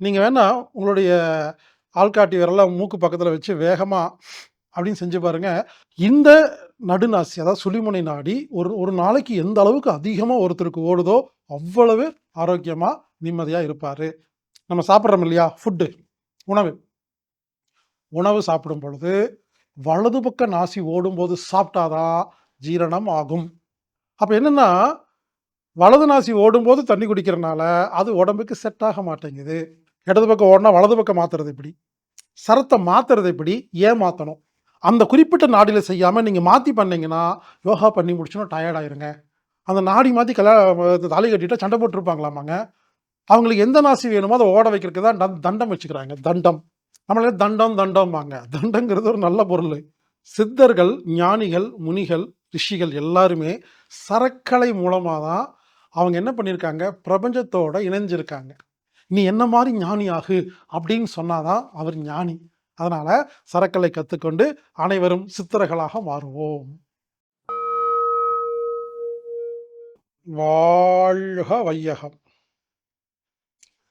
நீங்கள் வேணால் உங்களுடைய ஆள்காட்டி விரலாம் மூக்கு பக்கத்தில் வச்சு வேகமாக அப்படின்னு செஞ்சு பாருங்கள் இந்த நடுநாசி அதாவது சுழிமுனை நாடி ஒரு ஒரு நாளைக்கு எந்த அளவுக்கு அதிகமாக ஒருத்தருக்கு ஓடுதோ, அவ்வளவு ஆரோக்கியமாக நிம்மதியாக இருப்பார் நம்ம சாப்பிட்றோம் இல்லையா? ஃபுட்டு உணவு. உணவு சாப்பிடும் பொழுது, வலது பக்க நாசி ஓடும்போது சாப்பிட்டாதான் ஜீரணம் ஆகும். அப்போ என்னென்னா வலது நாசி ஓடும்போது தண்ணி குடிக்கிறனால, அது உடம்புக்கு செட் ஆக மாட்டேங்குது. இடது பக்கம் ஓடினா வலது பக்கம் மாற்றுறது எப்படி? சரத்தை மாற்றுறது எப்படி? ஏன் மாற்றணும் அந்த குறிப்பிட்ட நாடியில் செய்யாமல் நீங்கள் மாற்றி பண்ணிங்கன்னா யோகா பண்ணி முடிச்சுன்னா டயர்ட் ஆயிருங்க. அந்த நாடி மாற்றி கல்யா தாலி கட்டிட்டால் சண்டை போட்டுருப்பாங்களாமாங்க. அவங்களுக்கு எந்த நாசி வேணுமோ அதை ஓட வைக்கிறதுக்கு தான் தண்டம் வச்சுக்கிறாங்க. தண்டம். நம்மளே தண்டம் தண்டம்பாங்க. தண்டங்கிறது ஒரு நல்ல பொருள் சித்தர்கள், ஞானிகள், முனிகள், ரிஷிகள் எல்லாருமே சரக்கலை மூலமாக தான் அவங்க என்ன பண்ணியிருக்காங்க, பிரபஞ்சத்தோடு இணைஞ்சிருக்காங்க. "நீ என்ன மாதிரி ஞானி ஆகு" அப்படின்னு சொன்னாதான் அவர் ஞானி. அதனால சரக்கலை கத்துக்கொண்டு அனைவரும் சித்தர்களாக மாறுவோம். வாழ்க வையகம்!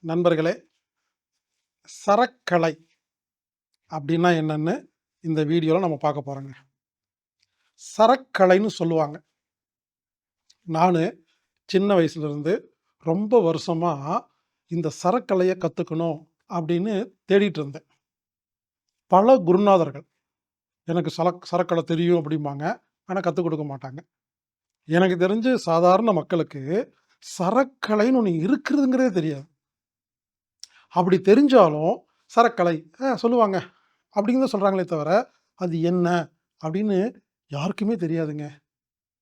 நண்பர்களே, சரக்கலை அப்படின்னா என்னன்னு இந்த வீடியோல நம்ம பார்க்க போறோங்க. சரக்கலைன்னு சொல்லுவாங்க. நான் சின்ன வயசுல இருந்து ரொம்ப வருஷமா இந்த சரக்கலையை கற்றுக்கணும் அப்படின்னு தேடிட்டு இருந்தேன். பல குருநாதர்கள் எனக்கு சரக் சரக்கலை தெரியும் அப்படிம்பாங்க. ஆனால் கற்றுக் கொடுக்க மாட்டாங்க. எனக்கு தெரிஞ்சு சாதாரண மக்களுக்கு சரக்கலைன்னு ஒன்று இருக்கிறதுங்கிறதே தெரியாது. அப்படி தெரிஞ்சாலும் சரக்கலை சொல்லுவாங்க அப்படின்னு தான் தவிர, அது என்ன அப்படின்னு யாருக்குமே தெரியாதுங்க.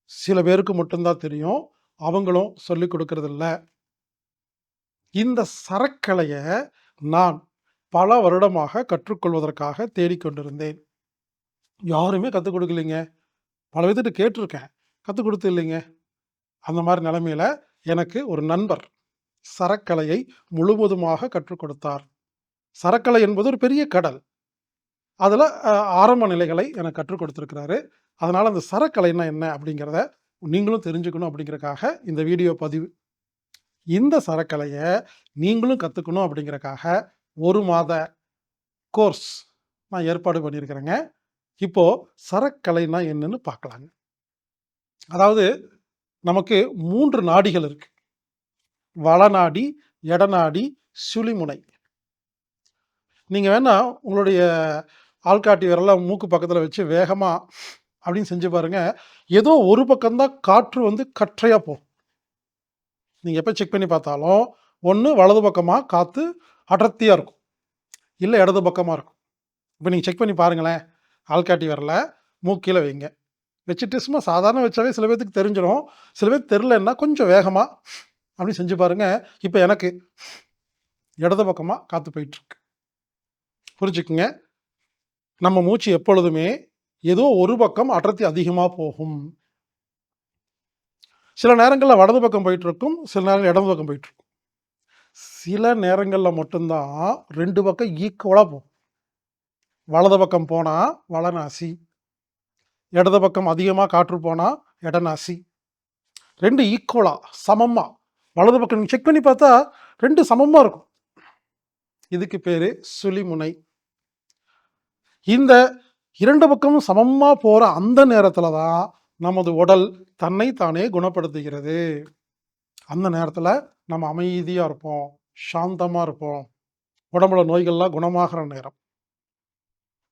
சில பேருக்கு மட்டும்தான் தெரியும். அவங்களும் சொல்லிக் கொடுக்கறதில்ல இந்த சரக்கலையை நான் பல வருடமாக கற்றுக்கொள்வதற்காக தேடிக்கொண்டிருந்தேன். யாருமே கற்றுக் கொடுக்கலைங்க பல விதத்துட்டு கேட்டிருக்கேன் கற்றுக் கொடுத்து இல்லைங்க. அந்த மாதிரி நிலமையில எனக்கு ஒரு நண்பர் சரக்கலையை முழுவதுமாக கற்றுக் கொடுத்தார். சரக்கலை என்பது ஒரு பெரிய கடல். அதில் ஆரம்ப நிலைகளை எனக்கு கற்றுக் கொடுத்துருக்கிறாரு அதனால் அந்த சரக்கலைன்னா என்ன அப்படிங்கிறத நீங்களும் தெரிஞ்சுக்கணும் அப்படிங்கிறக்காக இந்த வீடியோ பதிவு. இந்த சரக்கலையை நீங்களும் கற்றுக்கணும் அப்படிங்கிறக்காக ஒரு மாத கோர்ஸ் நான் ஏற்பாடு பண்ணியிருக்கிறேங்க. இப்போது சரக்கலைன்னா என்னன்னு பார்க்கலாங்க. அதாவது நமக்கு மூன்று நாடிகள் இருக்கு. வளநாடி, எடநாடி, சுழிமுனை. நீங்கள் வேணா உங்களுடைய ஆள்காட்டி விரலாம் மூக்கு பக்கத்தில் வச்சு வேகமாக அப்படின்னு செஞ்சு பாருங்க. ஏதோ ஒரு பக்கம்தான் காற்று வந்து கற்றையாக போகும். நீங்கள் எப்போ செக் பண்ணி பார்த்தாலும், ஒன்று வலது பக்கமாக காற்று அடர்த்தியாக இருக்கும். இல்லை இடது பக்கமாக இருக்கும். இப்போ நீங்கள் செக் பண்ணி பாருங்களேன். ஆள்காட்டி வரல மூக்கு வைங்க. வச்சுட்டு சும்மா சாதாரண வச்சாவே சில பேர்த்துக்கு தெரிஞ்சிடும் சில பேருக்கு தெரிலன்னா கொஞ்சம் வேகமாக அப்படி செஞ்சு பாருங்க. இப்போ எனக்கு இடது பக்கமாக காற்று போயிட்டுருக்கு. புரிஞ்சுக்குங்க. நம்ம மூச்சு எப்பொழுதுமே ஏதோ ஒரு பக்கம் அடர்த்தி அதிகமாக போகும். சில நேரங்களில் வலது பக்கம் போயிட்டுருக்கும். சில நேரங்கள் இடது பக்கம் போயிட்டுருக்கும். சில நேரங்களில் மட்டும்தான் ரெண்டு பக்கம் ஈக்குவலாக போகும். வலது பக்கம் போனால் வளநாசி இடது பக்கம் அதிகமாக காற்று போனால் இடநாசி ரெண்டு ஈக்குவலா சமமாக வலது பக்கம் நீங்கள் செக் பண்ணி பார்த்தா ரெண்டு சமமாக இருக்கும். இதுக்கு பேர் சுழிமுனை. இந்த இரண்டு பக்கமும் சமமாக போகிற அந்த நேரத்தில் தான் நமது உடல் தன்னை தானே குணப்படுத்துகிறது. அந்த நேரத்தில் நம்ம அமைதியாக இருப்போம். சாந்தமாக இருப்போம். உடம்புல நோய்கள்லாம் குணமாகிற நேரம்.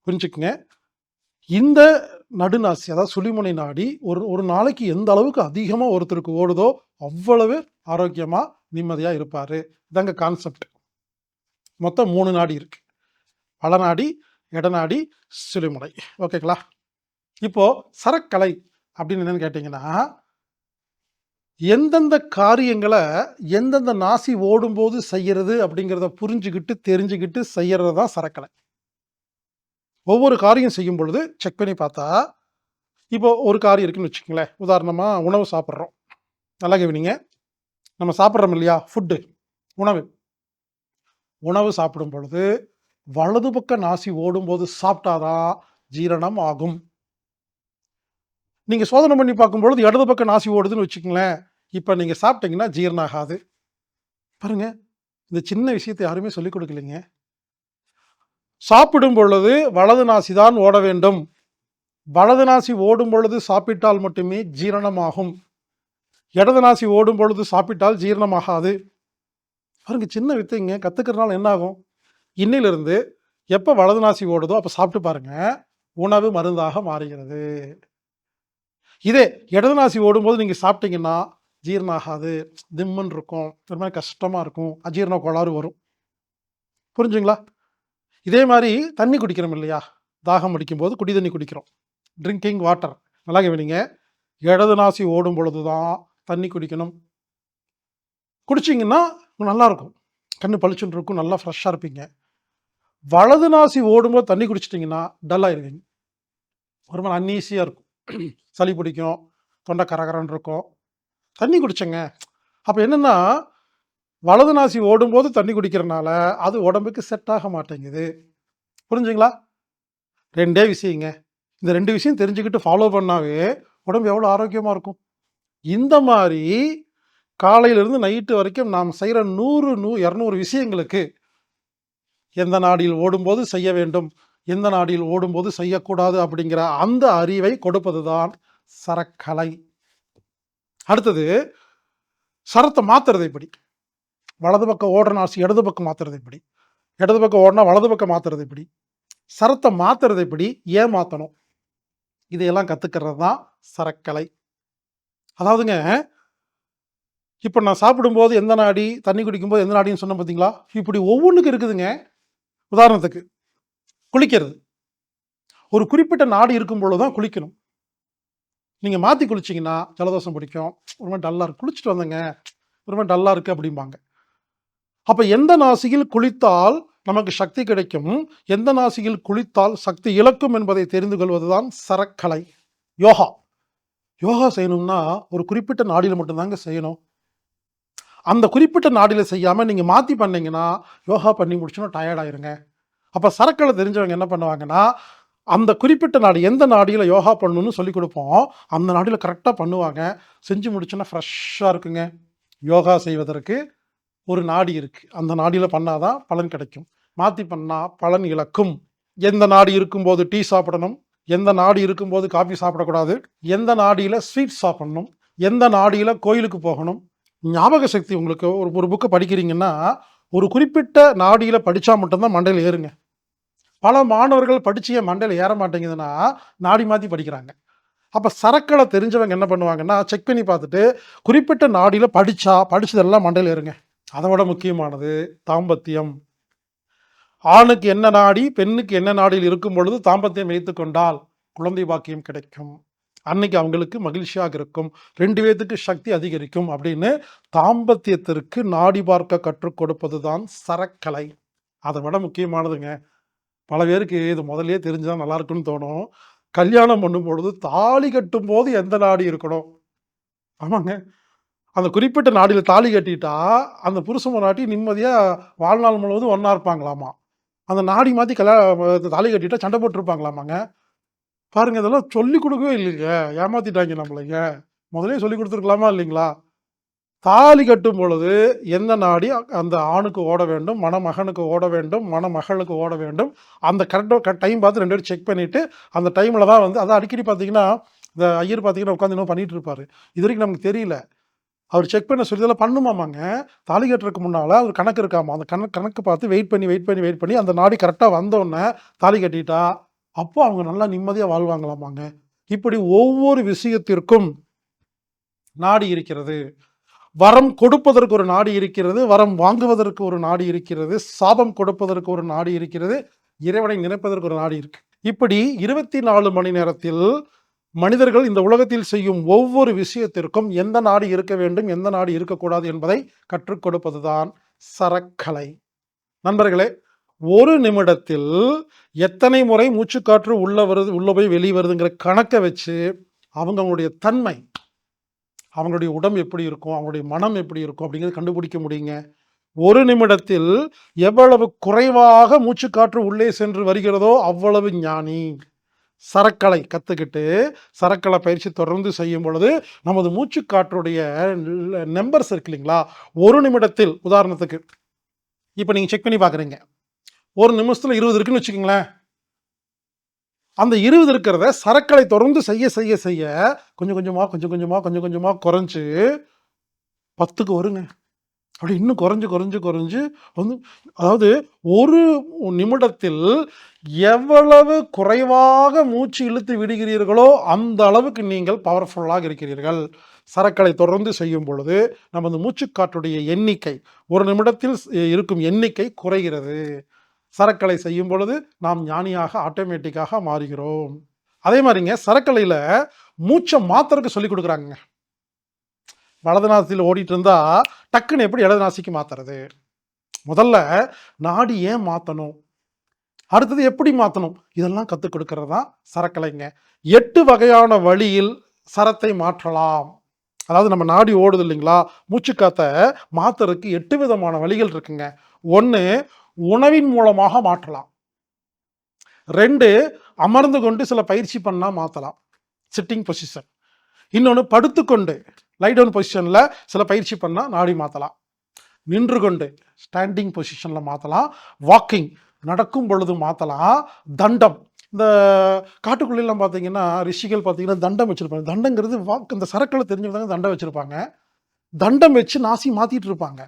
புரிஞ்சுக்குங்க. இந்த நடுநாசி அதாவது சுழிமுனை நாடி ஒரு ஒரு நாளைக்கு எந்த அளவுக்கு அதிகமாக ஒருத்தருக்கு ஓடுதோ, அவ்வளவு ஆரோக்கியமாக நிம்மதியாக இருப்பார் இதாங்க கான்செப்ட். மொத்தம் மூணு நாடி இருக்குது வளநாடி, எடநாடி, சுழிமுனை. ஓகேங்களா? இப்போது சரக்கலை அப்படின்னு என்னன்னு கேட்டிங்கன்னா எந்தெந்த காரியங்களை எந்தெந்த நாசி ஓடும்போது செய்கிறது அப்படிங்கிறத புரிஞ்சுக்கிட்டு தெரிஞ்சுக்கிட்டு செய்கிறது தான் சரக்கலை. ஒவ்வொரு காரியம் செய்யும் பொழுது செக் பண்ணி பார்த்தா, இப்போ ஒரு காரியம் இருக்குன்னு வச்சுக்கங்களேன். உதாரணமாக உணவு சாப்பிட்றோம் நல்லா கவினிங்க நம்ம சாப்பிட்றோம் இல்லையா? ஃபுட்டு உணவு. உணவு சாப்பிடும் பொழுது, வலது பக்க நாசி ஓடும்போது சாப்பிட்டாதான் ஜீரணம் ஆகும். நீங்கள் சோதனை பண்ணி பார்க்கும்பொழுது இடது பக்கம் நாசி ஓடுதுன்னு வச்சுக்கங்களேன். இப்போ நீங்கள் சாப்பிட்டீங்கன்னா ஜீரணம் ஆகாது. பாருங்க. இந்த சின்ன விஷயத்தை யாருமே சொல்லிக் கொடுக்கலைங்க. சாப்பிடும் பொழுது வலது நாசி தான் ஓட வேண்டும். வலது நாசி ஓடும் பொழுது சாப்பிட்டால் மட்டுமே ஜீரணமாகும். இடது நாசி ஓடும் பொழுது சாப்பிட்டால் ஜீரணமாகாது. பாருங்க சின்ன வித்தைங்க. கற்றுக்கிறனால என்ன ஆகும்? இன்னிலிருந்து எப்போ வலது நாசி ஓடுதோ அப்போ சாப்பிட்டு பாருங்க. உணவு மருந்தாக மாறுகிறது. இதே இடது நாசி ஓடும்போது நீங்கள் சாப்பிட்டீங்கன்னா ஜீரணம் ஆகாது திம்முன்னு இருக்கும். ஒரு மாதிரி கஷ்டமாக இருக்கும். அஜீரண கோளாறு வரும். புரிஞ்சுங்களா? இதே மாதிரி தண்ணி குடிக்கிறோம் இல்லையா? தாகம் அடிக்கும்போது குடி தண்ணி குடிக்கிறோம். ட்ரிங்கிங் வாட்டர் நல்லா கவனிங்க இடது நாசி ஓடும் பொழுது தான் தண்ணி குடிக்கணும். குடிச்சிங்கன்னா நல்லாயிருக்கும் கண்ணு பளிச்சுன்னு இருக்கும். நல்லா ஃப்ரெஷ்ஷாக இருப்பீங்க. வலது நாசி ஓடும்போது தண்ணி குடிச்சிட்டிங்கன்னா டல் ஒரு மாதிரி அன்ஈஸியாக இருக்கும். சளி பிடிக்கும் தொண்டை கரகரன்னு இருக்கும். தண்ணி குடிச்சேங்க. அப்போ என்னென்னா வலது நாசி ஓடும்போது தண்ணி குடிக்கிறனால அது உடம்புக்கு செட் ஆக மாட்டேங்குது. புரிஞ்சுங்களா? ரெண்டே விஷயங்க. இந்த ரெண்டு விஷயம் தெரிஞ்சுக்கிட்டு ஃபாலோ பண்ணாவே உடம்பு எவ்வளோ ஆரோக்கியமாக இருக்கும். இந்த மாதிரி காலையிலிருந்து நைட்டு வரைக்கும் நாம் செய்கிற நூறு நூ இரநூறு விஷயங்களுக்கு எந்த நாடியில் ஓடும்போது செய்ய வேண்டும்? எந்த நாடியில் ஓடும்போது செய்யக்கூடாது அப்படிங்கிற அந்த அறிவை கொடுப்பது தான் சரக்கலை. அடுத்தது சரத்தை மாத்துறது எப்படி? வலது பக்கம் ஓடுறன நாசி இடது பக்கம் மாத்துறது எப்படி? இடது பக்கம் ஓடினா வலது பக்கம் மாத்துறது எப்படி? சரத்தை மாத்துறது எப்படி? ஏன் மாற்றணும் இதையெல்லாம் கற்றுக்கிறது தான் சரக்கலை. அதாவதுங்க இப்போ நான் சாப்பிடும்போது எந்த நாடி தண்ணி குடிக்கும்போது எந்த நாடின்னு சொன்னேன் பார்த்தீங்களா இப்படி ஒவ்வொன்றுக்கு இருக்குதுங்க. உதாரணத்துக்கு குளிக்கிறது. ஒரு குறிப்பிட்ட நாடு இருக்கும் பொழுது தான் குளிக்கணும். நீங்கள் மாற்றி குளிச்சிங்கன்னா ஜலதோஷம் பிடிக்கும். ஒரு மாதிரி டல்லாக இருக்கு. குளிச்சுட்டு வந்தங்க. ஒரு மாதிரி டல்லாக இருக்குது அப்படிம்பாங்க. அப்போ எந்த நாசியில் குளித்தால் நமக்கு சக்தி கிடைக்கும்? எந்த நாசியில் குளித்தால் சக்தி இழக்கும் என்பதை தெரிந்து கொள்வதுதான் சரக்கலை. யோகா. யோகா செய்யணும்னா ஒரு குறிப்பிட்ட நாடியில் மட்டும்தாங்க செய்யணும். அந்த குறிப்பிட்ட நாடியில் செய்யாமல் நீங்கள் மாற்றி பண்ணிங்கன்னா யோகா பண்ணி முடிச்சோன்னா டயர்டாயிருங்க அப்போ சரக்களை தெரிஞ்சவங்க என்ன பண்ணுவாங்கன்னா அந்த குறிப்பிட்ட நாடு எந்த நாடியில் யோகா பண்ணணும்னு சொல்லி கொடுப்போம் அந்த நாடியில் கரெக்டாக பண்ணுவாங்க. செஞ்சு முடிச்சோன்னா ஃப்ரெஷ்ஷாக இருக்குங்க. யோகா செய்வதற்கு ஒரு நாடி இருக்குது அந்த நாடியில் பண்ணாதான் பலன் கிடைக்கும். மாற்றி பண்ணால் பலன் இழக்கும். எந்த நாடி இருக்கும்போது டீ சாப்பிடணும்? எந்த நாடி இருக்கும்போது காஃபி சாப்பிடக்கூடாது? எந்த நாடியில் ஸ்வீட் சாப்பிடணும்? எந்த நாடியில் கோயிலுக்கு போகணும்? ஞாபக சக்தி உங்களுக்கு ஒரு ஒரு புக்கை படிக்கிறீங்கன்னா ஒரு குறிப்பிட்ட நாடியில் படித்தா மட்டும்தான் மண்டையில் ஏறுங்க. பல மாணவர்கள் படித்து என் மண்டையில் ஏற மாட்டேங்குதுன்னா நாடி மாற்றி படிக்கிறாங்க. அப்போ சரக்களை தெரிஞ்சவங்க என்ன பண்ணுவாங்கன்னா செக் பண்ணி பார்த்துட்டு குறிப்பிட்ட நாடியில் படித்தா படித்ததெல்லாம் மண்டையில் ஏறுங்க. அதை விட முக்கியமானது தாம்பத்தியம். ஆணுக்கு என்ன நாடி பெண்ணுக்கு என்ன நாடியில் இருக்கும் பொழுது தாம்பத்தியம் வைத்து கொண்டால் குழந்தை பாக்கியம் கிடைக்கும். அன்னைக்கு அவங்களுக்கு மகிழ்ச்சியாக இருக்கும். ரெண்டு பேத்துக்கு சக்தி அதிகரிக்கும் அப்படின்னு தாம்பத்தியத்திற்கு நாடி பார்க்க கற்றுக் கொடுப்பது தான் சரக்கலை. அதை விட முக்கியமானதுங்க பல பேருக்கு இது முதல்லயே தெரிஞ்சால் நல்லா இருக்குன்னு தோணும். கல்யாணம் பண்ணும் பொழுது தாலி கட்டும் போது எந்த நாடி இருக்கணும்? ஆமாங்க. அந்த குறிப்பிட்ட நாடியில் தாலி கட்டிட்டா அந்த புருஷன் நாட்டி நிம்மதியாக வாழ்நாள் முழுவதும் ஒன்றா இருப்பாங்களாமா? அந்த நாடி மாற்றி கல்யாணம் தாலி கட்டிட்டா சண்டை போட்டிருப்பாங்களாமாங்க? பாருங்க இதெல்லாம் சொல்லி கொடுக்கவே இல்லைங்க. ஏமாத்திட்டாங்க நம்மளைங்க. முதலே சொல்லி கொடுத்துருக்கலாமா இல்லைங்களா? தாலி கட்டும் பொழுது எந்த நாடி அந்த ஆணுக்கு ஓட வேண்டும் மணமகனுக்கு ஓட வேண்டும் மணமகளுக்கு ஓட வேண்டும் அந்த கரெக்டாக டைம் பார்த்து ரெண்டு பேரும் செக் பண்ணிவிட்டு அந்த டைமில் தான் வந்து அதான் அடிக்கடி பார்த்தீங்கன்னா இந்த ஐயர் பார்த்தீங்கன்னா உட்காந்து இன்னும் பண்ணிட்டு இது வரைக்கும் நமக்கு தெரியல. அவர் செக் பண்ண சொல்லி இதெல்லாம் பண்ணுமாமாங்க. தாலி கட்டுறதுக்கு முன்னால் அவர் கணக்கு இருக்காமா? அந்த கணக்கு கணக்கு பார்த்து வெயிட் பண்ணி வெயிட் பண்ணி வெயிட் பண்ணி அந்த நாடி கரெக்டாக வந்தோடனே தாலி கட்டிட்டா அப்போ அவங்க நல்லா நிம்மதியாக வாழ்வாங்களாமாங்க. இப்படி ஒவ்வொரு விஷயத்திற்கும் நாடி இருக்கிறது. வரம் கொடுப்பதற்கு ஒரு நாடு இருக்கிறது வரம் வாங்குவதற்கு ஒரு நாடு இருக்கிறது சாபம் கொடுப்பதற்கு ஒரு நாடு இருக்கிறது இறைவனை நினைப்பதற்கு ஒரு நாடு இருக்கு. இப்படி இருபத்தி நாலு மணி நேரத்தில் மனிதர்கள் இந்த உலகத்தில் செய்யும் ஒவ்வொரு விஷயத்திற்கும் எந்த நாடு இருக்க வேண்டும் எந்த நாடு இருக்கக்கூடாது என்பதை கற்றுக் கொடுப்பதுதான் சரக்கலை. நண்பர்களே ஒரு நிமிடத்தில் எத்தனை முறை மூச்சுக்காற்று உள்ள வருது உள்ள போய் வெளியே வருதுங்கிற கணக்கை வச்சு அவங்களுடைய தன்மை அவங்களுடைய உடம்பு எப்படி இருக்கும் அவங்களுடைய மனம் எப்படி இருக்கும் அப்படிங்கிறது கண்டுபிடிக்க முடியுங்க. ஒரு நிமிடத்தில் எவ்வளவு குறைவாக மூச்சுக்காற்று உள்ளே சென்று வருகிறதோ அவ்வளவு ஞானி. சரக்கலை கற்றுக்கிட்டு சரக்கலை பயிற்சி தொடர்ந்து செய்யும் பொழுது நமது மூச்சுக்காற்றுடைய நம்பர்ஸ் இருக்கு இல்லைங்களா? ஒரு நிமிடத்தில் உதாரணத்துக்கு இப்போ நீங்கள் செக் பண்ணி பார்க்குறீங்க ஒரு நிமிஷத்தில் இருபது இருக்குன்னு வச்சுக்கோங்களேன். அந்த இருபது இருக்கிறத சரக்களை தொடர்ந்து செய்ய செய்ய செய்ய கொஞ்சம் கொஞ்சமாக கொஞ்சம் கொஞ்சமாக கொஞ்சம் கொஞ்சமாக குறைஞ்சு பத்துக்கு வருங்க. அப்படி இன்னும் குறைஞ்சு குறைஞ்சு குறைஞ்சு வந்து அதாவது ஒரு நிமிடத்தில் எவ்வளவு குறைவாக மூச்சு இழுத்து விடுகிறீர்களோ அந்த அளவுக்கு நீங்கள் பவர்ஃபுல்லாக இருக்கிறீர்கள். சரக்களை தொடர்ந்து செய்யும் பொழுது நமது மூச்சுக்காற்றுடைய எண்ணிக்கை ஒரு நிமிடத்தில் இருக்கும் எண்ணிக்கை குறைகிறது. சரக்கலை செய்யும் பொழுது நாம் ஞானியாக ஆட்டோமேட்டிக்காக மாறுகிறோம். அதே மாதிரிங்க சரக்கலையில் மூச்சை மாத்திரக்கு சொல்லி கொடுக்குறாங்க வலது நாசியில் ஓடிட்டு இருந்தா டக்குன்னு எப்படி இடது நாசிக்கு மாத்துறது? முதல்ல நாடி ஏன் மாற்றணும் அடுத்தது எப்படி மாற்றணும் இதெல்லாம் கற்றுக் கொடுக்கறது தான் சரக்கலைங்க. எட்டு வகையான வழியில் சரத்தை மாற்றலாம். அதாவது நம்ம நாடி ஓடுது இல்லைங்களா? மூச்சுக்காத்த மாத்துறதுக்கு எட்டு விதமான வழிகள் இருக்குங்க. ஒன்று உணவின் மூலமாக மாற்றலாம். ரெண்டு அமர்ந்து கொண்டு சில பயிற்சி பண்ணால் மாற்றலாம் சிட்டிங் பொசிஷன் இன்னொன்று படுத்துக்கொண்டு லை டவுன் பொசிஷனில் சில பயிற்சி பண்ணால் நாடி மாற்றலாம் நின்று கொண்டு ஸ்டாண்டிங் பொசிஷனில் மாற்றலாம் வாக்கிங் நடக்கும் பொழுது மாற்றலாம் தண்டம். இந்த காட்டுக்குள்ளெல்லாம் பார்த்தீங்கன்னா ரிஷிகள் பார்த்தீங்கன்னா தண்டம் வச்சுருப்பாங்க. தண்டங்கிறது வாக்கு இந்த சரக்கில் தெரிஞ்சவங்க தண்டம் வச்சுருப்பாங்க. தண்டம் வச்சு நாசி மாற்றிட்டு இருப்பாங்க.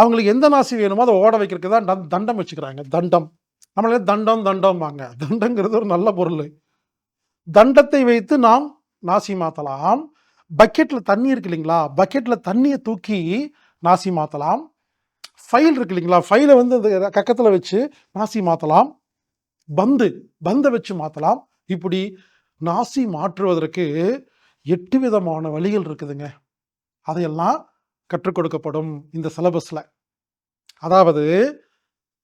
அவங்களுக்கு எந்த நாசி வேணுமோ அதை ஓட வைக்கிறதுக்கு தான் தண்டம் வச்சுக்கிறாங்க. தண்டம். நம்மளே தண்டம் தண்டம்பாங்க. தண்டங்கிறது ஒரு நல்ல பொருள். தண்டத்தை வைத்து நாம் நாசி மாற்றலாம் பக்கெட்டில் தண்ணி இருக்கு இல்லைங்களா? பக்கெட்டில் தண்ணியை தூக்கி நாசி மாற்றலாம் ஃபைல் இருக்கு இல்லைங்களா? ஃபைலை வந்து அந்த கக்கத்தில் வச்சு நாசி மாற்றலாம் பந்து பந்தை வச்சு மாற்றலாம் இப்படி நாசி மாற்றுவதற்கு எட்டு விதமான வழிகள் இருக்குதுங்க. அதையெல்லாம் கற்றுக் கொடுக்கப்படும் இந்த சிலபஸில் அதாவது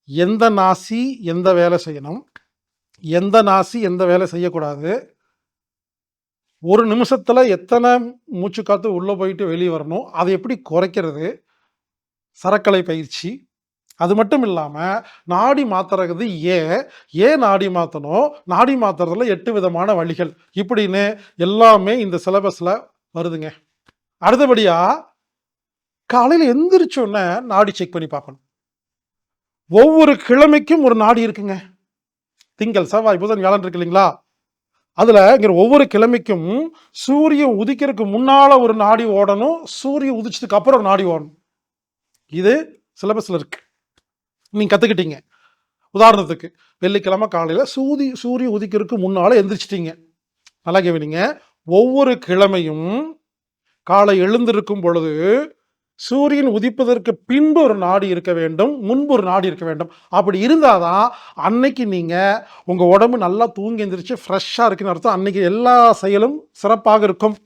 எந்த நாசி எந்த வேலை செய்யணும்? எந்த நாசி எந்த வேலை செய்யக்கூடாது? ஒரு நிமிஷத்தில் எத்தனை மூச்சு காற்று உள்ளே போயிட்டு வெளியே வரணும்? அதை எப்படி குறைக்கிறது? சரக்கலை பயிற்சி. அது மட்டும் இல்லாமல் நாடி மாத்துறது ஏன்? ஏன் நாடி மாற்றணும் நாடி மாத்துறதுல எட்டு விதமான வழிகள். இப்படின்னு எல்லாமே இந்த சிலபஸில் வருதுங்க. அடுத்தபடியாக காலையில் எந்திரிச்சோன்னே உடனே நாடி செக் பண்ணி பார்க்கணும். ஒவ்வொரு கிழமைக்கும் ஒரு நாடி இருக்குங்க. திங்கள் செவ்வாய் புதன் வியாழன் இருக்கு இல்லைங்களா? அதில் இங்கே ஒவ்வொரு கிழமைக்கும் சூரியன் உதிக்கிறதுக்கு முன்னால் ஒரு நாடி ஓடணும் சூரியன் உதிச்சதுக்கு அப்புறம் ஒரு நாடி ஓடணும். இது சிலபஸில் இருக்கு. நீங்கள் கற்றுக்கிட்டீங்க உதாரணத்துக்கு வெள்ளிக்கிழமை காலையில் சூதி சூரியன் உதிக்கிறதுக்கு முன்னால் எந்திரிச்சிட்டீங்க. நல்லா கேவீங்க ஒவ்வொரு கிழமையும் காலை எழுந்திருக்கும் பொழுது சூரியன் உதிப்பதற்கு பின்பு ஒரு நாடு இருக்க வேண்டும் முன்பு ஒரு நாடு இருக்க வேண்டும். அப்படி இருந்தால் தான் அன்னைக்கு நீங்கள் உங்கள் உடம்பு நல்லா தூங்கி எந்திரிச்சு ஃப்ரெஷ்ஷாக இருக்குன்னு அர்த்தம். அன்னைக்கு எல்லா செயலும் சிறப்பாக இருக்கும்.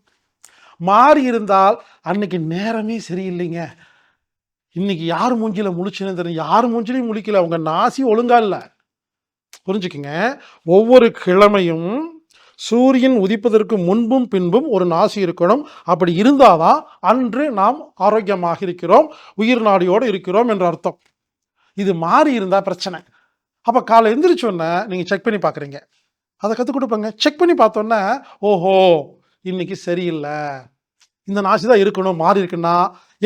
மாறி இருந்தால் அன்னைக்கு நேரமே சரியில்லைங்க. இன்னைக்கு யார் மூஞ்சில முழிச்சுன்னு தெரியும். யார் மூஞ்சிலையும் முழிக்கல. அவங்க நாசி ஒழுங்கா இல்லை. புரிஞ்சுக்குங்க. ஒவ்வொரு கிழமையும் சூரியன் உதிப்பதற்கு முன்பும் பின்பும் ஒரு நாசி இருக்கணும். அப்படி இருந்தாதான் அன்று நாம் ஆரோக்கியமாக இருக்கிறோம் உயிர் நாடியோடு இருக்கிறோம் என்ற அர்த்தம். இது மாறி இருந்தால் பிரச்சனை. அப்போ காலை எந்திரிச்சோன்னே நீங்கள் செக் பண்ணி பார்க்குறீங்க அதை கற்றுக் கொடுப்பாங்க. செக் பண்ணி பார்த்தோன்னே ஓஹோ இன்னைக்கு சரியில்லை. இந்த நாசி தான் இருக்கணும் மாறி இருக்குன்னா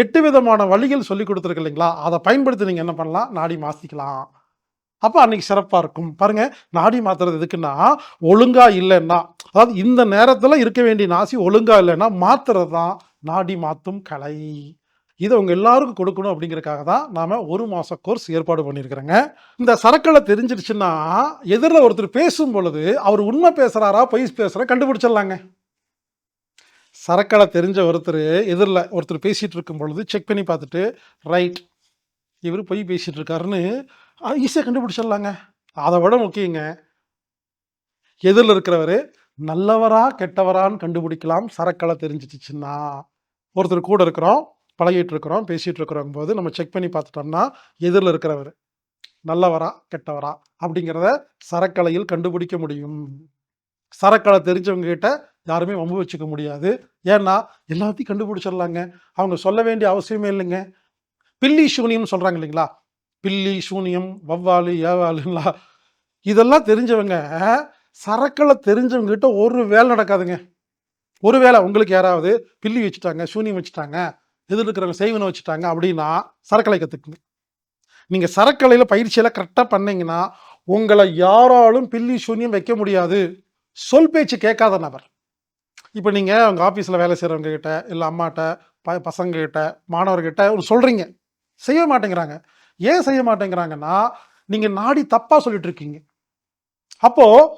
எட்டு விதமான வழிகள் சொல்லி கொடுத்துருக்கு இல்லைங்களா? அதை பயன்படுத்தி நீங்கள் என்ன பண்ணலாம்? நாடி மாசிக்கலாம் அப்போ அன்னைக்கு சிறப்பாக இருக்கும். பாருங்கள் நாடி மாற்றுறது எதுக்குன்னா ஒழுங்காக இல்லைன்னா அதாவது இந்த நேரத்தில் இருக்க வேண்டிய நாசி ஒழுங்காக இல்லைன்னா மாத்துறது தான் நாடி மாற்றும் கலை. இதை அவங்க எல்லாருக்கும் கொடுக்கணும் அப்படிங்கிறக்காக தான் நாம் ஒரு மாத கோர்ஸ் ஏற்பாடு பண்ணியிருக்கிறேங்க இந்த சரக்களை தெரிஞ்சிருச்சுன்னா எதிரில் ஒருத்தர் பேசும் பொழுது அவர் உண்மை பேசுகிறாரா பொய் பேசுகிறா கண்டுபிடிச்சிடலாங்க. சரக்களை தெரிஞ்ச ஒருத்தர் எதிரில் ஒருத்தர் பேசிகிட்டு இருக்கும் பொழுது செக் பண்ணி பார்த்துட்டு ரைட் இவர் பொய் பேசிகிட்டு இருக்காருன்னு ஈஸியாக கண்டுபிடிச்சிடலாங்க. அதை விட முக்கியங்க எதிரில் இருக்கிறவர் நல்லவரா கெட்டவரான்னு கண்டுபிடிக்கலாம். சரக்களை தெரிஞ்சிச்சுன்னா ஒருத்தர் கூட இருக்கிறோம் பழகிட்டு இருக்கிறோம் பேசிகிட்டு இருக்கிறோம் போது நம்ம செக் பண்ணி பார்த்துட்டோம்னா எதிரில் இருக்கிறவர் நல்லவரா கெட்டவரா அப்படிங்கிறத சரக்கலையில் கண்டுபிடிக்க முடியும். சரக்கலை தெரிஞ்சவங்க கிட்ட யாருமே வம்பு வச்சுக்க முடியாது. ஏன்னா எல்லாத்தையும் கண்டுபிடிச்சிடலாங்க. அவங்க சொல்ல வேண்டிய அவசியமே இல்லைங்க. பில்லி சூனியம்னு சொல்கிறாங்க இல்லைங்களா? பில்லி சூனியம் வவ்வாலு ஏவாலுங்களா இதெல்லாம் தெரிஞ்சவங்க சரக்களை தெரிஞ்சவங்க கிட்ட ஒரு வேலை நடக்காதுங்க. ஒரு வேலை உங்களுக்கு யாராவது பில்லி வச்சுட்டாங்க சூனியம் வச்சுட்டாங்க எதிர் இருக்கிறவங்க செய்வனை வச்சுட்டாங்க அப்படின்னா சரக்கலை கற்றுக்குங்க நீங்கள் சரக்கலையில் பயிற்சியெல்லாம் கரெக்டாக பண்ணிங்கன்னா உங்களை யாராலும் பில்லி சூன்யம் வைக்க முடியாது. சொல் பேச்சு கேட்காத நபர். இப்போ நீங்கள் உங்கள் ஆஃபீஸில் வேலை செய்றவங்க கிட்ட இல்ல அம்மாட்ட ப பசங்கக்கிட்ட மாணவர்கிட்ட ஒரு சொல்கிறீங்க செய்ய மாட்டேங்கிறாங்க. ஏன் செய்ய மாட்டேங்கிறாங்கன்னா நீங்கள் நாடி தப்பாக சொல்லிட்டு இருக்கீங்க அப்போது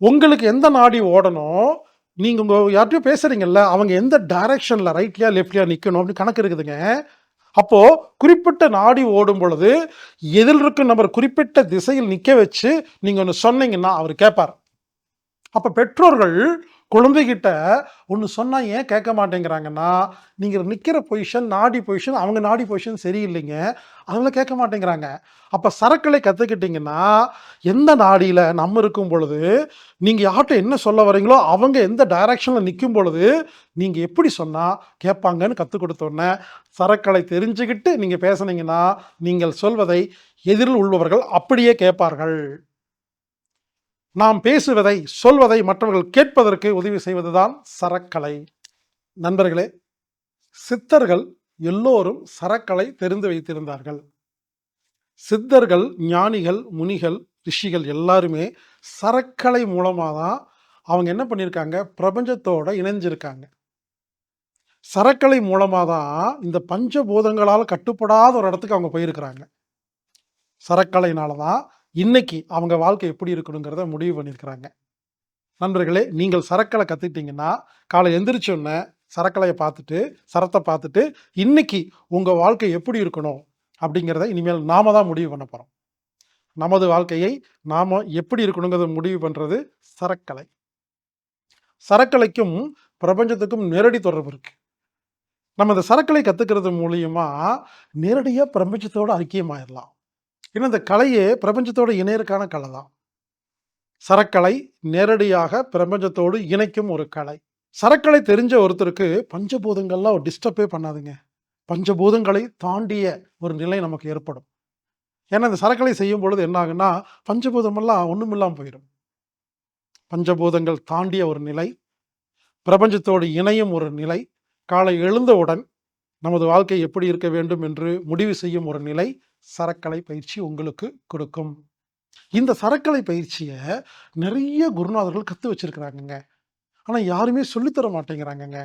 உங்களுக்கு எந்த நாடி ஓடணும்? நீங்கள் உங்கள் யார்கிட்டயும் பேசுகிறீங்கல்ல அவங்க எந்த டைரக்ஷனில் ரைட்லயா லெஃப்ட்லயா நிற்கணும் அப்படின்னு கணக்கு இருக்குதுங்க. அப்போது குறிப்பிட்ட நாடி ஓடும் பொழுது எதில் இருக்கும் நபர் குறிப்பிட்ட திசையில் நிற்க வச்சு நீங்கள் ஒன்று சொன்னீங்கன்னா அவர் கேட்பார் அப்போ பெற்றோர்கள் குழந்தைகிட்ட ஒன்று சொன்னால் ஏன் கேட்க மாட்டேங்கிறாங்கன்னா நீங்கள் நிற்கிற பொசிஷன் நாடி பொசிஷன் அவங்க நாடி பொசிஷன் சரியில்லைங்க. அதனால கேட்க மாட்டேங்கிறாங்க. அப்போ சரக்களை கற்றுக்கிட்டிங்கன்னா எந்த நாடியில் நம்ம இருக்கும் பொழுது நீங்கள் யார்கிட்ட என்ன சொல்ல வரீங்களோ அவங்க எந்த டைரக்ஷனில் நிற்கும் பொழுது நீங்கள் எப்படி சொன்னால் கேட்பாங்கன்னு கற்றுக் கொடுத்தோன்னே சரக்களை தெரிஞ்சுக்கிட்டு நீங்கள் பேசுனீங்கன்னா நீங்கள் சொல்வதை எதிரில் உள்ளவர்கள் அப்படியே கேட்பார்கள். நாம் பேசுவதை சொல்வதை மற்றவர்கள் கேட்பதற்கு உதவி செய்வதுதான் சரக்கலை. நண்பர்களே சித்தர்கள் எல்லோரும் சரக்கலை தெரிந்து வைத்திருந்தார்கள். சித்தர்கள் ஞானிகள் முனிகள் ரிஷிகள் எல்லாருமே சரக்கலை மூலமாக தான் அவங்க என்ன பண்ணியிருக்காங்க பிரபஞ்சத்தோட இணைஞ்சிருக்காங்க. சரக்கலை மூலமாக தான் இந்த பஞ்சபூதங்களால் கட்டுப்படாத ஒரு இடத்துக்கு அவங்க போயிருக்கிறாங்க. சரக்கலைனால தான் இன்னைக்கு அவங்க வாழ்க்கை எப்படி இருக்கணுங்கிறத முடிவு பண்ணியிருக்கிறாங்க. நண்பர்களே நீங்கள் சரக்கலை கற்றுக்கிட்டீங்கன்னா காலை எந்திரிச்சோன்னே சரக்கலையை பார்த்துட்டு சரத்தை பார்த்துட்டு இன்னைக்கு உங்கள் வாழ்க்கை எப்படி இருக்கணும் அப்படிங்கிறத இனிமேல் நாம தான் முடிவு பண்ண போகிறோம் நமது வாழ்க்கையை நாம் எப்படி இருக்கணுங்கிறத முடிவு பண்ணுறது சரக்கலை. சரக்கலைக்கும் பிரபஞ்சத்துக்கும் நேரடி தொடர்பு இருக்குது நம்ம இந்த சரக்கலை கற்றுக்கிறது மூலியமாக நேரடியாக பிரபஞ்சத்தோடு ஐக்கியமாயிடலாம் ஏன்னா இந்த கலையே பிரபஞ்சத்தோட இணையருக்கான கலை தான். சரக்கலை நேரடியாக பிரபஞ்சத்தோடு இணைக்கும் ஒரு கலை. சரக்கலை தெரிஞ்ச ஒருத்தருக்கு பஞ்சபூதங்கள்லாம் ஒரு டிஸ்டர்பே பண்ணாதுங்க. பஞ்சபூதங்களை தாண்டிய ஒரு நிலை நமக்கு ஏற்படும். ஏன்னா இந்த சரக்கலை செய்யும் பொழுது என்ன ஆகுன்னா பஞ்சபூதமெல்லாம் ஒன்றும் இல்லாமல் போயிடும். பஞ்சபூதங்கள் தாண்டிய ஒரு நிலை பிரபஞ்சத்தோடு இணையும் ஒரு நிலை காலை எழுந்தவுடன் நமது வாழ்க்கை எப்படி இருக்க வேண்டும் என்று முடிவு செய்யும் ஒரு நிலை சரக்கலை பயிற்சி உங்களுக்கு கொடுக்கும். இந்த சரக்கலை பயிற்சியை நிறைய குருநாதர்கள் கற்று வச்சிருக்கிறாங்கங்க. ஆனால் யாருமே சொல்லித்தர மாட்டேங்கிறாங்கங்க.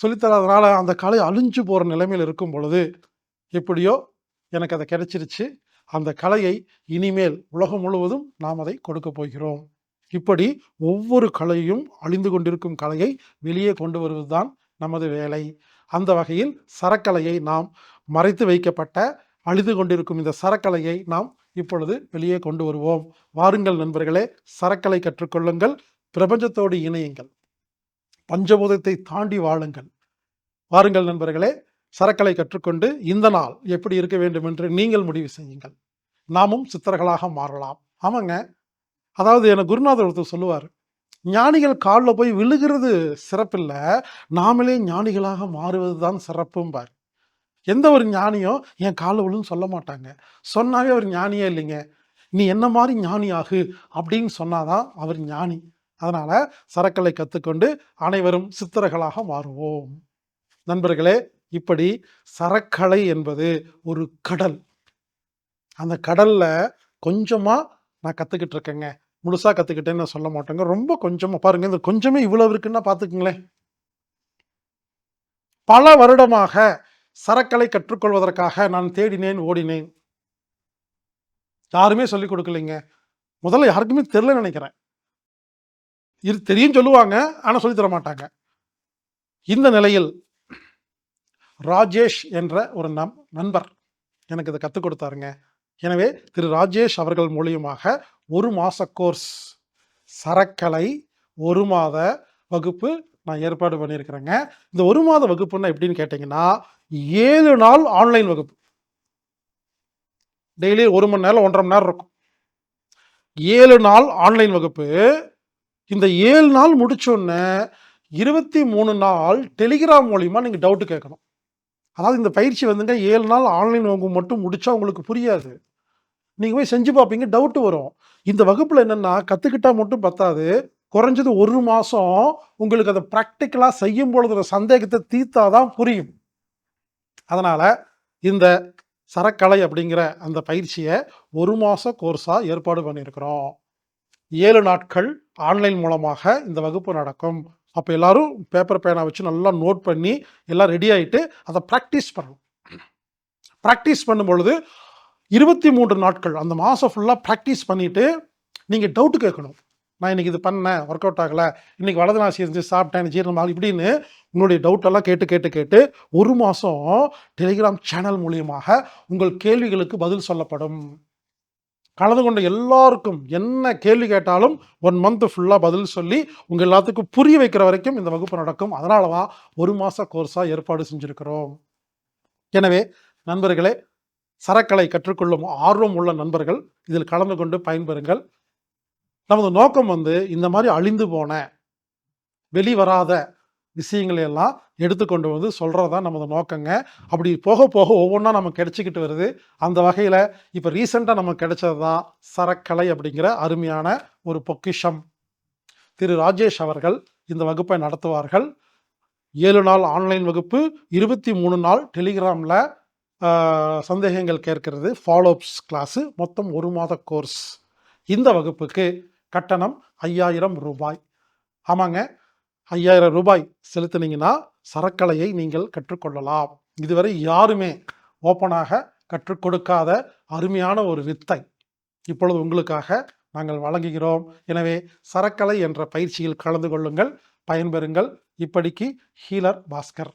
சொல்லித்தராதனால அந்த கலை அழிஞ்சு போகிற நிலைமையில் இருக்கும் பொழுது எப்படியோ எனக்கு அதை கிடைச்சிருச்சு. அந்த கலையை இனிமேல் உலகம் முழுவதும் நாம் அதை கொடுக்க போகிறோம். இப்படி ஒவ்வொரு கலையும் அழிந்து கொண்டிருக்கும் கலையை வெளியே கொண்டு வருவதுதான் நமது வேலை. அந்த வகையில் சரக்கலையை நாம் மறைத்து வைக்கப்பட்ட அழிந்து கொண்டிருக்கும் இந்த சரக்கலையை நாம் இப்பொழுது வெளியே கொண்டு வருவோம். வாருங்கள் நண்பர்களே சரக்கலை கற்றுக்கொள்ளுங்கள் பிரபஞ்சத்தோடு இணையுங்கள் பஞ்சபூதத்தை தாண்டி வாழுங்கள். வாருங்கள் நண்பர்களே சரக்கலை கற்றுக்கொண்டு இந்த நாள் எப்படி இருக்க வேண்டும் என்று நீங்கள் முடிவு செய்யுங்கள். நாமும் சித்தர்களாக மாறலாம். ஆமாங்க. அதாவது என குருநாதர் ஒருத்தர் சொல்லுவார் ஞானிகள் காலில் போய் விழுகிறது சிறப்பில்லை நாமளே ஞானிகளாக மாறுவது தான் சிறப்பும்பார். எந்த ஒரு ஞானியும் என் காலில் விழுன்னு சொல்ல மாட்டாங்க. சொன்னாவே அவர் ஞானியே இல்லைங்க. நீ என்ன மாதிரி ஞானி ஆகு அப்படின்னு சொன்னாதான் அவர் ஞானி. அதனால சரக்கலை கற்றுக்கொண்டு அனைவரும் சித்திரர்களாக மாறுவோம். நண்பர்களே இப்படி சரக்கலை என்பது ஒரு கடல். அந்த கடல்ல கொஞ்சமா நான் கத்துக்கிட்டு இருக்கேங்க. முழுசா கத்துக்கிட்டேன்னு நான் சொல்ல மாட்டேங்க. ரொம்ப கொஞ்சமா. பாருங்க இந்த கொஞ்சமே இவ்வளவு இருக்குன்னா பாத்துக்குங்களேன். பல வருடமாக சரக்கலை கற்றுக்கொள்வதற்காக நான் தேடினேன் ஓடினேன். யாருமே சொல்லிக் கொடுக்கலைங்க. முதல்ல யாருக்குமே தெரியல நினைக்கிறேன். இது தெரியும் சொல்லுவாங்க ஆனால் சொல்லித் தர மாட்டாங்க. இந்த நிலையில் ராஜேஷ் என்ற ஒரு நம் நண்பர் எனக்கு இதை கற்றுக் கொடுத்தாருங்க. எனவே திரு ராஜேஷ் அவர்கள் மூலியமாக ஒரு மாத கோர்ஸ் சரக்கலை ஒரு மாத வகுப்பு நான் ஏற்பாடு பண்ணியிருக்கிறேங்க. இந்த ஒரு மாத வகுப்புன்னா எப்படின்னு கேட்டிங்கன்னா ஏழு நாள் ஆன்லைன் வகுப்பு. டெய்லி ஒரு மணி நேரம் ஒன்றரை மணி நேரம் இருக்கும். ஏழு நாள் ஆன்லைன் வகுப்பு. இந்த ஏழு நாள் முடிச்சோடனே இருபத்தி மூணு நாள் டெலிகிராம் மூலியமாக நீங்கள் டவுட்டு கேட்கணும். அதாவது இந்த பயிற்சி வந்துங்க ஏழு நாள் ஆன்லைன் வகுப்பு மட்டும் முடித்தா உங்களுக்கு புரியாது. நீங்கள் போய் செஞ்சு பார்ப்பீங்க டவுட்டு வரும். இந்த வகுப்பில் என்னென்னா கற்றுக்கிட்டா மட்டும் பத்தாது. குறைஞ்சது ஒரு மாதம் உங்களுக்கு அதை ப்ராக்டிக்கலாக செய்யும் பொழுது சந்தேகத்தை தீர்த்தாதான் புரியும். அதனால் இந்த சரக்கலை அப்படிங்கிற அந்த பயிற்சியை ஒரு மாத கோர்ஸாக ஏற்பாடு பண்ணியிருக்கிறோம். ஏழு நாட்கள் ஆன்லைன் மூலமாக இந்த வகுப்பு நடக்கும். அப்போ எல்லாரும் பேப்பர் பேனா வச்சு நல்லா நோட் பண்ணி எல்லாம் ரெடி ஆகிட்டு அதை ப்ராக்டிஸ் பண்ணணும். ப்ராக்டிஸ் பண்ணும்பொழுது இருபத்தி மூன்று நாட்கள் அந்த மாதம் ஃபுல்லாக ப்ராக்டிஸ் பண்ணிவிட்டு நீங்கள் டவுட்டு கேட்கணும். நான் இன்னைக்கு இது பண்ணேன் ஒர்க் அவுட் ஆகலை இன்னைக்கு வலது நாசி இருந்து சாப்பிட்டேன் ஜீரணமாக இப்படின்னு உங்களுடைய டவுட்டெல்லாம் கேட்டு கேட்டு கேட்டு ஒரு மாதம் டெலிகிராம் சேனல் மூலியமாக உங்கள் கேள்விகளுக்கு பதில் சொல்லப்படும். கலந்து கொண்ட எல்லாருக்கும் என்ன கேள்வி கேட்டாலும் ஒன் மந்த் ஃபுல்லாக பதில் சொல்லி உங்கள் எல்லாத்துக்கும் புரிய வைக்கிற வரைக்கும் இந்த வகுப்பு நடக்கும். அதனால தான் ஒரு மாத கோர்ஸாக ஏற்பாடு செஞ்சுருக்கிறோம். எனவே நண்பர்களே சரக்கலை கற்றுக்கொள்ளும் ஆர்வம் உள்ள நண்பர்கள் இதில் கலந்து கொண்டு பயன்பெறுங்கள். நமது நோக்கம் வந்து இந்த மாதிரி அழிந்து போன வெளிவராத விஷயங்களை எல்லாம் எடுத்துக்கொண்டு வந்து சொல்கிறது தான் நமது நோக்கங்க. அப்படி போக போக ஒவ்வொன்றா நமக்கு கிடைச்சிக்கிட்டு வருது. அந்த வகையில் இப்போ ரீசெண்டாக நமக்கு கிடைச்சது தான் சரக்கலை அப்படிங்கிற அருமையான ஒரு பொக்கிஷம். திரு ராஜேஷ் அவர்கள் இந்த வகுப்பை நடத்துவார்கள். ஏழு நாள் ஆன்லைன் வகுப்பு இருபத்தி மூணு நாள் டெலிகிராமில் சந்தேகங்கள் கேட்கறது. ஃபாலோஅப்ஸ் கிளாஸு மொத்தம் ஒரு மாத கோர்ஸ் இந்த வகுப்புக்கு கட்டணம் ஐயாயிரம் ரூபாய். ஆமாங்க. ஐயாயிரம் ரூபாய் செலுத்தினீங்கன்னா சரக்கலையை நீங்கள் கற்றுக்கொள்ளலாம். இதுவரை யாருமே ஓப்பனாக கற்றுக் கொடுக்காத அருமையான ஒரு வித்தை இப்பொழுது உங்களுக்காக நாங்கள் வழங்குகிறோம். எனவே சரக்கலை என்ற பயிற்சியில் கலந்து கொள்ளுங்கள் பயன்பெறுங்கள். இப்படிக்கு ஹீலர் பாஸ்கர்.